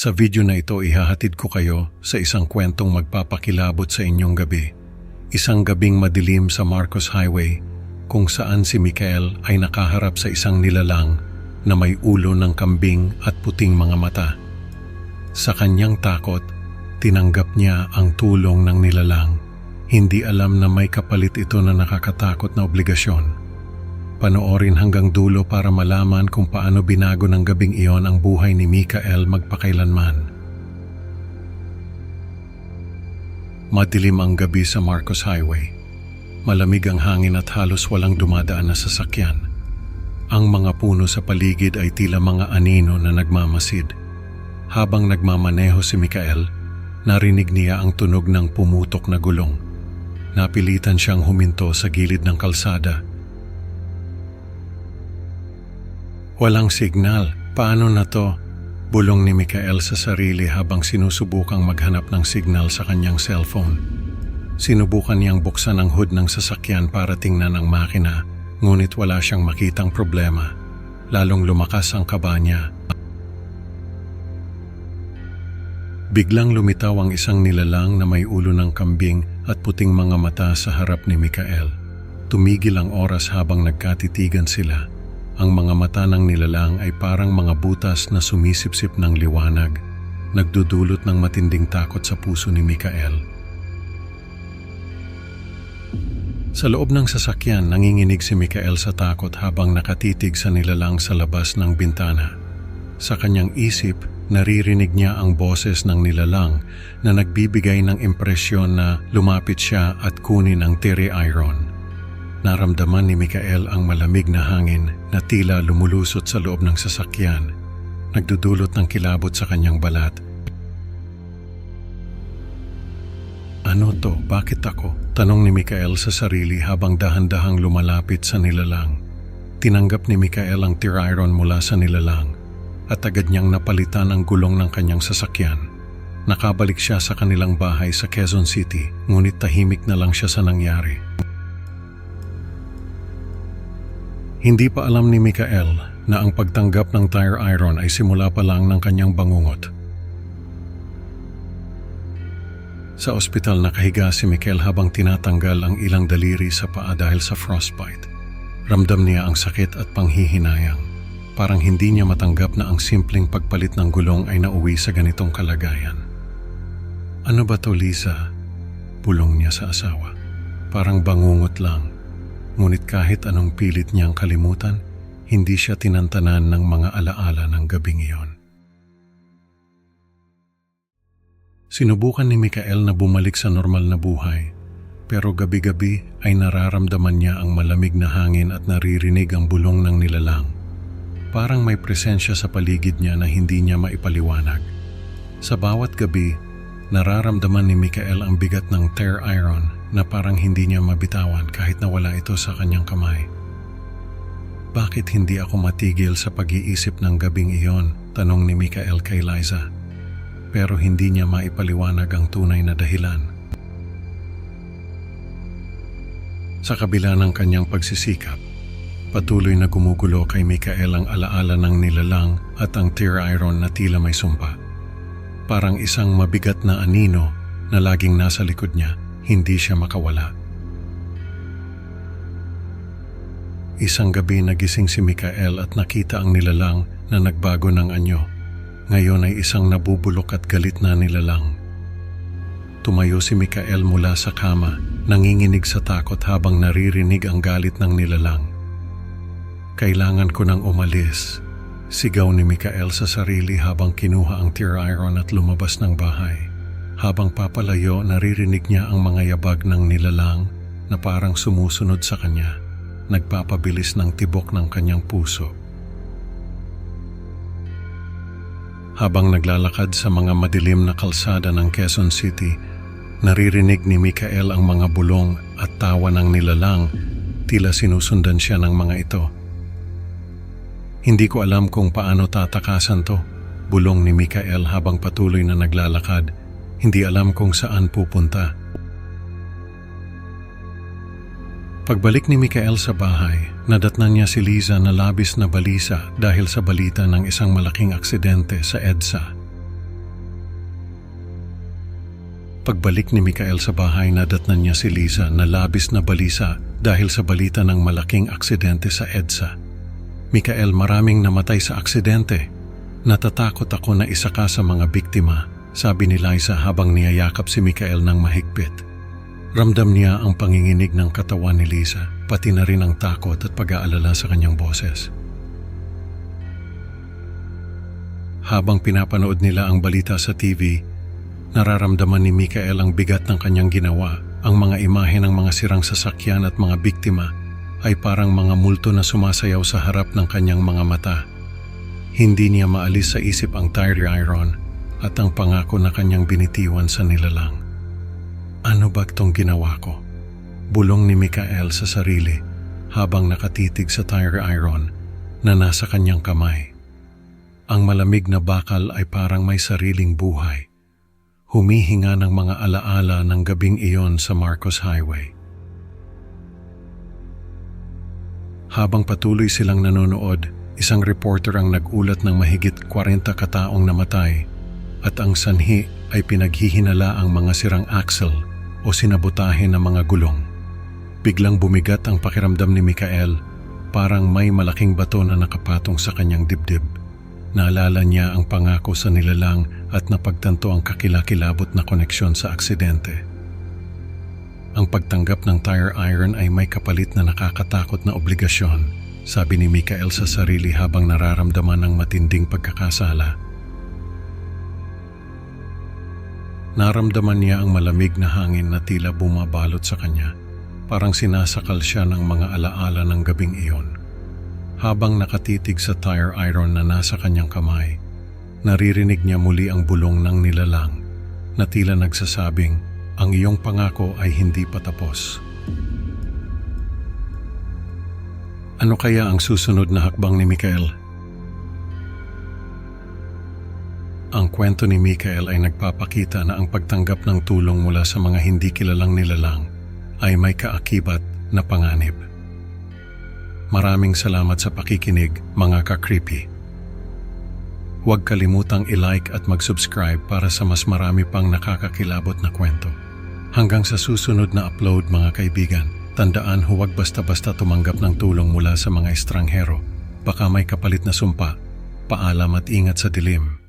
Sa video na ito ihahatid ko kayo sa isang kwentong magpapakilabot sa inyong gabi. Isang gabing madilim sa Marcos Highway kung saan si Mikael ay nakaharap sa isang nilalang na may ulo ng kambing at puting mga mata. Sa kanyang takot, tinanggap niya ang tulong ng nilalang. Hindi alam na may kapalit ito na nakakatakot na obligasyon. Panoorin hanggang dulo para malaman kung paano binago ng gabing iyon ang buhay ni Mikael magpakailanman. Madilim ang gabi sa Marcos Highway. Malamig ang hangin at halos walang dumadaan na sasakyan. Ang mga puno sa paligid ay tila mga anino na nagmamasid. Habang nagmamaneho si Mikael, narinig niya ang tunog ng pumutok na gulong. Napilitan siyang huminto sa gilid ng kalsada. Walang signal. Paano na to? Bulong ni Mikael sa sarili habang sinusubukang maghanap ng signal sa kanyang cellphone. Sinubukan niyang buksan ang hood ng sasakyan para tingnan ang makina, ngunit wala siyang makitang problema. Lalong lumakas ang kaba niya. Biglang lumitaw ang isang nilalang na may ulo ng kambing at puting mga mata sa harap ni Mikael. Tumigil ang oras habang nagkatitigan sila. Ang mga mata ng nilalang ay parang mga butas na sumisipsip ng liwanag, nagdudulot ng matinding takot sa puso ni Mikael. Sa loob ng sasakyan, nanginginig si Mikael sa takot habang nakatitig sa nilalang sa labas ng bintana. Sa kanyang isip, naririnig niya ang boses ng nilalang na nagbibigay ng impresyon na lumapit siya at kunin ang tire iron. Naramdaman ni Mikael ang malamig na hangin na tila lumulusot sa loob ng sasakyan, nagdudulot ng kilabot sa kanyang balat. Ano to? Bakit ako? Tanong ni Mikael sa sarili habang dahan-dahang lumalapit sa nilalang. Tinanggap ni Mikael ang tiriron mula sa nilalang at agad niyang napalitan ang gulong ng kanyang sasakyan. Nakabalik siya sa kanilang bahay sa Quezon City, ngunit tahimik na lang siya sa nangyari. Hindi pa alam ni Mikael na ang pagtanggap ng tire iron ay simula pa lang ng kanyang bangungot. Sa ospital nakahiga si Mikael habang tinatanggal ang ilang daliri sa paa dahil sa frostbite. Ramdam niya ang sakit at panghihinayang. Parang hindi niya matanggap na ang simpleng pagpalit ng gulong ay nauwi sa ganitong kalagayan. Ano ba to Lisa? Bulong niya sa asawa. Parang bangungot lang. Ngunit kahit anong pilit niyang kalimutan, hindi siya tinantanan ng mga alaala ng gabing iyon. Sinubukan ni Mikael na bumalik sa normal na buhay, pero gabi-gabi ay nararamdaman niya ang malamig na hangin at naririnig ang bulong ng nilalang. Parang may presensya sa paligid niya na hindi niya maipaliwanag. Sa bawat gabi, nararamdaman ni Mikael ang bigat ng tear iron na parang hindi niya mabitawan kahit nawala ito sa kanyang kamay. Bakit hindi ako matigil sa pag-iisip ng gabing iyon? Tanong ni Mikael kay Liza. Pero hindi niya maipaliwanag ang tunay na dahilan. Sa kabila ng kanyang pagsisikap, patuloy na gumugulo kay Mikael ang alaala ng nilalang at ang tear iron na tila may sumpa. Parang isang mabigat na anino na laging nasa likod niya, hindi siya makawala. Isang gabi nagising si Mikael at nakita ang nilalang na nagbago ng anyo. Ngayon ay isang nabubulok at galit na nilalang. Tumayo si Mikael mula sa kama, nanginginig sa takot habang naririnig ang galit ng nilalang. Kailangan ko nang umalis. Sigaw ni Mikael sa sarili habang kinuha ang tear iron at lumabas ng bahay. Habang papalayo, naririnig niya ang mga yabag ng nilalang na parang sumusunod sa kanya, nagpapabilis ng tibok ng kanyang puso. Habang naglalakad sa mga madilim na kalsada ng Quezon City, naririnig ni Mikael ang mga bulong at tawa ng nilalang, tila sinusundan siya ng mga ito. Hindi ko alam kung paano tatakasan to, bulong ni Mikael habang patuloy na naglalakad. Hindi alam kung saan pupunta. Pagbalik ni Mikael sa bahay, nadatnan niya si Liza na labis na balisa dahil sa balita ng isang malaking aksidente sa EDSA. Pagbalik ni Mikael sa bahay, nadatnan niya si Lisa na labis na balisa dahil sa balita ng malaking aksidente sa EDSA. Mikael, maraming namatay sa aksidente. Natatakot ako na isa ka sa mga biktima, sabi ni Liza habang niyayakap si Mikael ng mahigpit. Ramdam niya ang panginginig ng katawan ni Lisa, pati na rin ang takot at pag-aalala sa kanyang boses. Habang pinapanood nila ang balita sa TV, nararamdaman ni Mikael ang bigat ng kanyang ginawa. Ang mga imahe ng mga sirang sasakyan at mga biktima ay parang mga multo na sumasayaw sa harap ng kanyang mga mata. Hindi niya maalis sa isip ang tire iron at ang pangako na kanyang binitiwan sa nilalang. Ano ba itong ginawa ko? Bulong ni Mikael sa sarili habang nakatitig sa tire iron na nasa kanyang kamay. Ang malamig na bakal ay parang may sariling buhay. Humihinga ng mga alaala ng gabing iyon sa Marcos Highway. Habang patuloy silang nanonood, isang reporter ang nagulat ng mahigit 40 kataong namatay at ang sanhi ay pinaghihinala ang mga sirang axle o sinabotahe ng mga gulong. Biglang bumigat ang pakiramdam ni Mikael parang may malaking bato na nakapatong sa kanyang dibdib. Naalala niya ang pangako sa nilalang at napagtanto ang kakilakilabot na koneksyon sa aksidente. Ang pagtanggap ng tire iron ay may kapalit na nakakatakot na obligasyon, sabi ni Mikael sa sarili habang nararamdaman ang matinding pagkakasala. Naramdaman niya ang malamig na hangin na tila bumabalot sa kanya, parang sinasakal siya ng mga alaala ng gabing iyon. Habang nakatitig sa tire iron na nasa kanyang kamay, naririnig niya muli ang bulong ng nilalang na tila nagsasabing, ang iyong pangako ay hindi pa tapos. Ano kaya ang susunod na hakbang ni Mikael? Ang kwento ni Mikael ay nagpapakita na ang pagtanggap ng tulong mula sa mga hindi kilalang nilalang ay may kaakibat na panganib. Maraming salamat sa pakikinig, mga ka-creepy. Huwag kalimutang i-like at mag-subscribe para sa mas marami pang nakakakilabot na kwento. Hanggang sa susunod na upload mga kaibigan, tandaan huwag basta-basta tumanggap ng tulong mula sa mga estranghero. Baka may kapalit na sumpa. Paalam at ingat sa dilim.